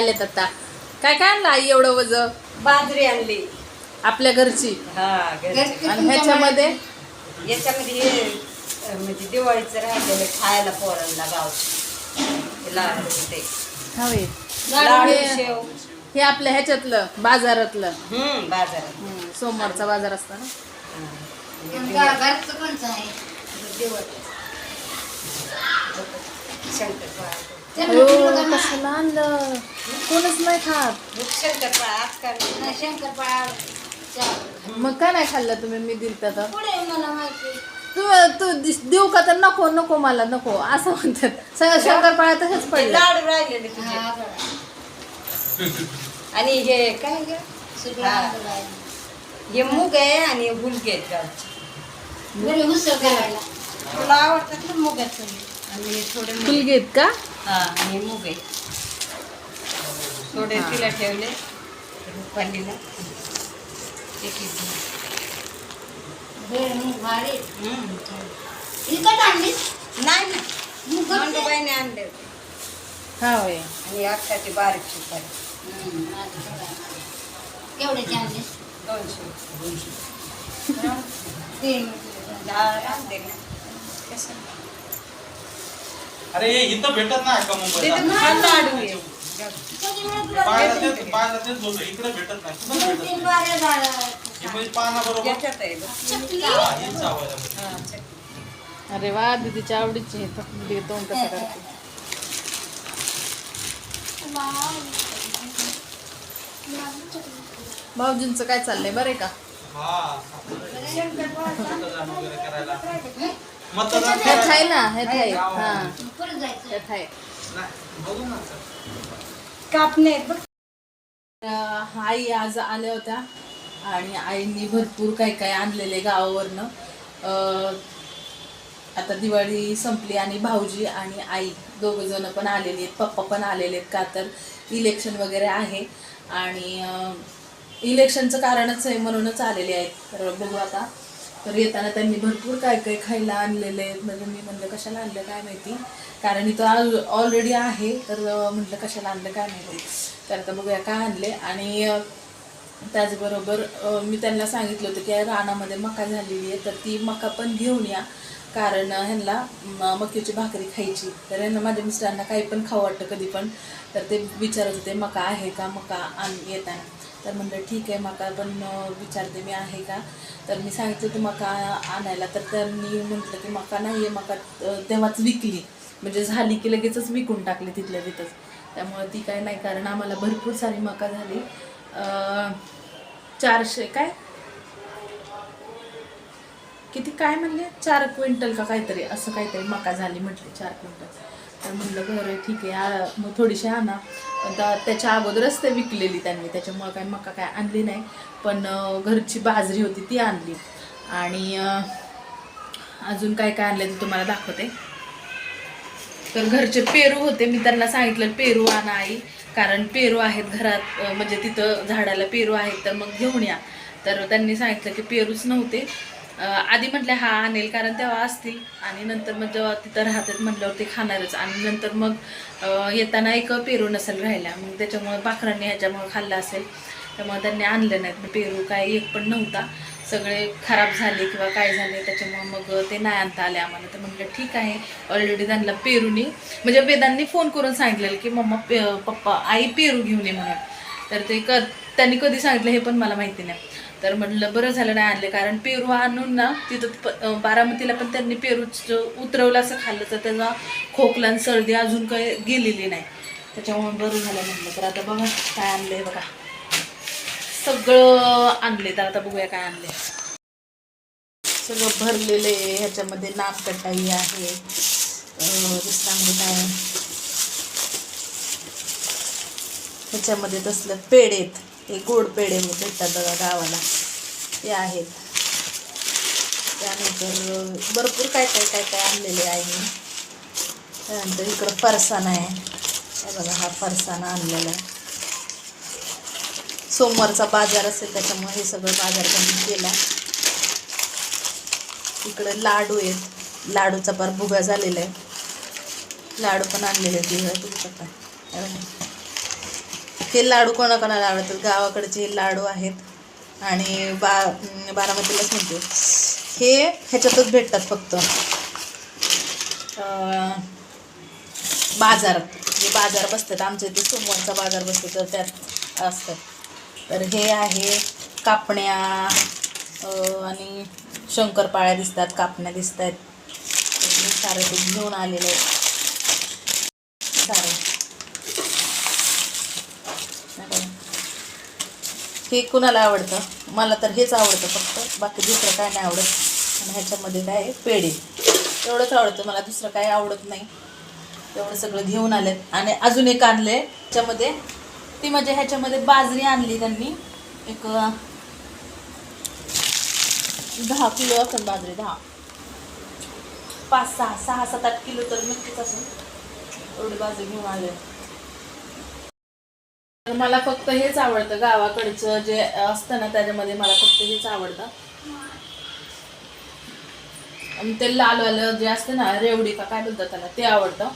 आलेत आता. काय काय आणलं आई एवढं वज? बाजरी आणली. आपल्या घरची? हा घरची. आणि ह्याच्यामध्ये? याच्यामध्ये हे अं, म्हणजे दिवाळीचं राहिलेलं खायला पोरांना गावचं. लाडू ते. हवे. लाडू हे- शेव. हे आपल्या ह्याच्यातलं बाजारातलं. हम्म बाजारात. हम्म, सोमवारचा बाजार असतो ना. आणि गा- घरचं कोणचं आहे? देवळ. शंकरपाळा आणलं कोणच नाही खात शंकरपाळा आजकाल नाही, शंकरपाळा. मग काय नाही खाल्लं तुम्ही मी दिल तर? पुढे मला माहिती. तू तू दिस- देऊ का तर नको नको मला नको. असं म्हणतात. सगळं शंकरपाळ्या तसंच ते पडलं. लाडू राहिलेले तुझे. हा, बरं. आणि हे काय ग सगळं हा. आणलं. हे मूग आहे आणि हे हुलगे आहेत गावचे. घरी उसळ करायला. तुला आवडतात ना मुगाचं. आणि थोडे घेत का? हा आणि मूग आहे थोडे. तिला ठेवले रुपालीला. विकत नाही? मंडूबाईने आणले हा होय. आणि बारीक सुपारी. आणलं. दोनशे. तीन. डाळ आणले कसं अरे हे इथं भेटत नाही का मुंबईला? हा इकडे भेटत नाही. भेटत नाही. हे म्हणजे हा, हेच चावायला पाहिजे. हा. अरे वा दीदीच्या आवडीची. तर दीदी तोंड कसं करते. भाऊजींचं काय चाललंय? बरे का? हा मतदान वगैरे करायला. मतदान ना ह्यात आहे. हा. आहे. कापणे आहेत बघ. अं, आई आज आल्या होत्या आणि आईंनी भरपूर काय काय आणलेले गावावरनं. अं, आता दिवाळी संपली आणि भाऊजी आणि आई दोघं जण पण आलेली आहेत. पप्पा पण आलेले आहेत का तर इलेक्शन वगैरे आहे. आणि अं, इलेक्शनचं कारणच आहे म्हणूनच आलेले आहेत. तर बघू आता. तर येताना त्यांनी भरपूर काय काय खायला आणलेले आहेत. म्हणजे मी म्हणलं कशाला आणलं काय माहिती? कारण इथं ऑलरेडी आहे तर म्हटलं कशाला आणलं काय माहिती? तर आता बघूया काय आणले. आणि त्याचबरोबर मी त्यांना सांगितलं होतं की रानामध्ये मका झालेली आहे तर ती मका पण घेऊन या. कारण ह्यांना मक्याची भाकरी खायची. तर ह्यांना माझ्या मिस्टरांना काही पण खाऊ वाटतं कधी पण. तर ते विचारत होते मका आहे का? मका आण येताना. तर म्हणलं ठीक आहे मका पण विचारते मी आहे का? तर मी सांगितलं होतं मका आणायला. तर त्यांनी म्हटलं की मका नाही आहे मका तेव्हाच विकली. म्हणजे झाली की लगेचच विकून टाकली तिथल्या तिथंच. त्यामुळे ती काय नाही कारण आम्हाला भरपूर सारी मका झाली. चारशे काय? किती काय म्हणले? चार क्विंटल का काहीतरी असं काहीतरी मका झाली म्हटली चार क्विंटल. तर म्हणलं बरं ठीक आहे मग थोडीशी आणा पण त्याच्या अगोदरच ते विकलेली त्यांनी त्याच्यामुळं काय मका काय आणली नाही. पण घरची बाजरी होती ती आणली. आणि अजून काय काय आणलं ते तुम्हाला दाखवते. तर घरचे पेरू होते मी त्यांना सांगितलं पेरू आणा आई कारण पेरू आहेत घरात म्हणजे तिथं झाडाला पेरू आहेत तर मग घेऊन या. तर त्यांनी सांगितलं की पेरूच नव्हते आधी म्हटलं हा आणेल कारण तेव्हा असतील. आणि नंतर मग जेव्हा तिथं राहतात म्हटल्यावर ते खाणारच. आणि नंतर मग येताना एक पेरू नसेल राहिला. मग त्याच्यामुळे पाखरांनी ह्याच्यामुळे खाल्लं असेल. त्यामुळे त्यांनी आणलं नाहीत. मग पेरू काय एक पण नव्हता. सगळे खराब झाले किंवा काय झाले त्याच्यामुळे मग ते नाही आणता आले आम्हाला. तर म्हटलं ठीक आहे. ऑलरेडी त्यांना पेरूनी म्हणजे वेदांनी फोन करून सांगितलेलं की मम्मा पे पप्पा आई पेरू घेऊन ये म्हणून. तर ते क त्यांनी कधी सांगितलं हे पण मला माहिती नाही. तर म्हटलं बरं झालं नाही आणले. कारण पेरू आणून ना तिथं बारामतीला पण त्यांनी पेरूच उतरवलं असं खाल्लं तर त्याचा खोकला आणि सर्दी अजून काही गेलेली नाही. त्याच्यामुळे बरं झालं म्हटलं तर आता बघा काय आणलं आहे बघा. सगळं आणले तर आता बघूया काय आणले सगळं भरलेले ह्याच्यामध्ये नागकटाई आहे. अं, सांगत आहे ह्याच्यामध्ये तसलं पेढेत हे गोड पेढे भेटतात बघा गावाला. ते आहेत. त्यानंतर भरपूर काय काय काय काय आणलेले आहे मी. त्यानंतर इकडं फरसाण आहे. हे बघा हा फरसाण आणलेला आहे. सोमवारचा बाजार असेल त्याच्यामुळे हे सगळं बाजार त्यांनी केला इकडं लाडू आहेत. लाडूचा पार भुगा झालेला आहे. लाडू पण आणलेले आहेत. इकडे तुमच्याकडे हे लाडू कोणाकोणाला आवडतात गावाकडचे हे लाडू आहेत आणि बा बारामतीलाच म्हणते. हे ह्याच्यातच भेटतात फक्त. बाजार. जे बाजार बसतात आमच्या इथे सोमवारचा बाजार बसतो तर त्यात असतात तर हे आहे कापण्या आणि शंकरपाळ्या दिसतात कापण्या दिसत आहेत सारं ते घेऊन आलेलं आहेत सारं. हे कुणाला आवडतं? मला तर हेच आवडतं फक्त. बाकी दुसरं काय नाही आवडत. आणि ह्याच्यामध्ये काय आहे? पेढे. एवढंच आवडतं मला. दुसरं काय आवडत नाही. एवढं सगळं घेऊन आले आणि अजून एक आणलं आहे त्याच्यामध्ये ती म्हणजे ह्याच्यामध्ये बाजरी आणली त्यांनी. एक दहा किलो असेल बाजरी दहा. पाच सहा सहा सात आठ किलो तर नक्कीच असेल. एवढी बाजरी घेऊन आले तर मला फक्त हेच आवडतं गावाकडचं जे असतं ना त्याच्यामध्ये मला फक्त हेच आवडतं. आणि ते लालवालं जे असतं ना रेवडी का काय बोलतात त्याला ते आवडतं.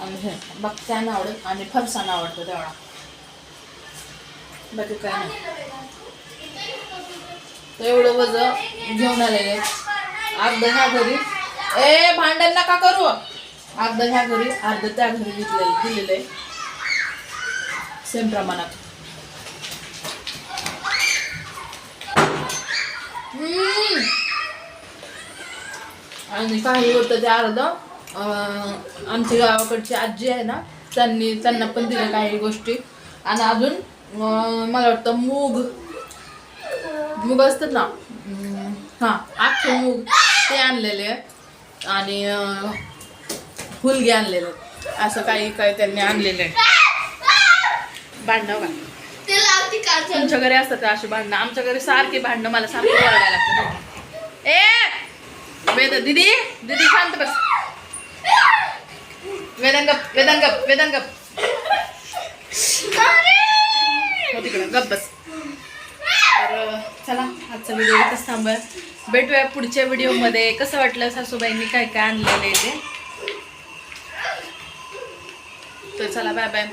आणि हे बाकी आवडत आणि फरसाण आवडतं तेवढा. बाकी काय नाही. तर एवढं वज घेऊन आलेले अर्ध ह्या घरी. ए भांडण नका करू. अर्ध ह्या घरी अर्ध त्या घरी घेतलेलं दिलेलं आहे. सेम प्रमाणात. आणि काही होतं ते अर्ध अं, आमची गावाकडची आजी आहे ना त्यांनी त्यांना पण दिल्या काही गोष्टी आणि अजून मला वाटतं मूग मूग असतात ना हां आखे मूग ते आणलेले आणि अं, हुलगे आणलेले. असं काही काही त्यांनी आणलेलं आहे भांडणं का तुमच्या घरी असतात अशी भांडणं. आमच्या घरी सारखी भांडणं मला सारखी ओरडायला लागतं ए! वेद दिदी दिदी शांत बस. वेदंगप वेदंगप वेदंगप हो तिकडं. गप बस. तर चला आजचा व्हिडिओ इथंच थांबूया. भेटूया पुढच्या व्हिडिओमध्ये. कसं वाटलं सासूबाईंनी काय काय आणलेलं आहे ते? तर चला बाय बाय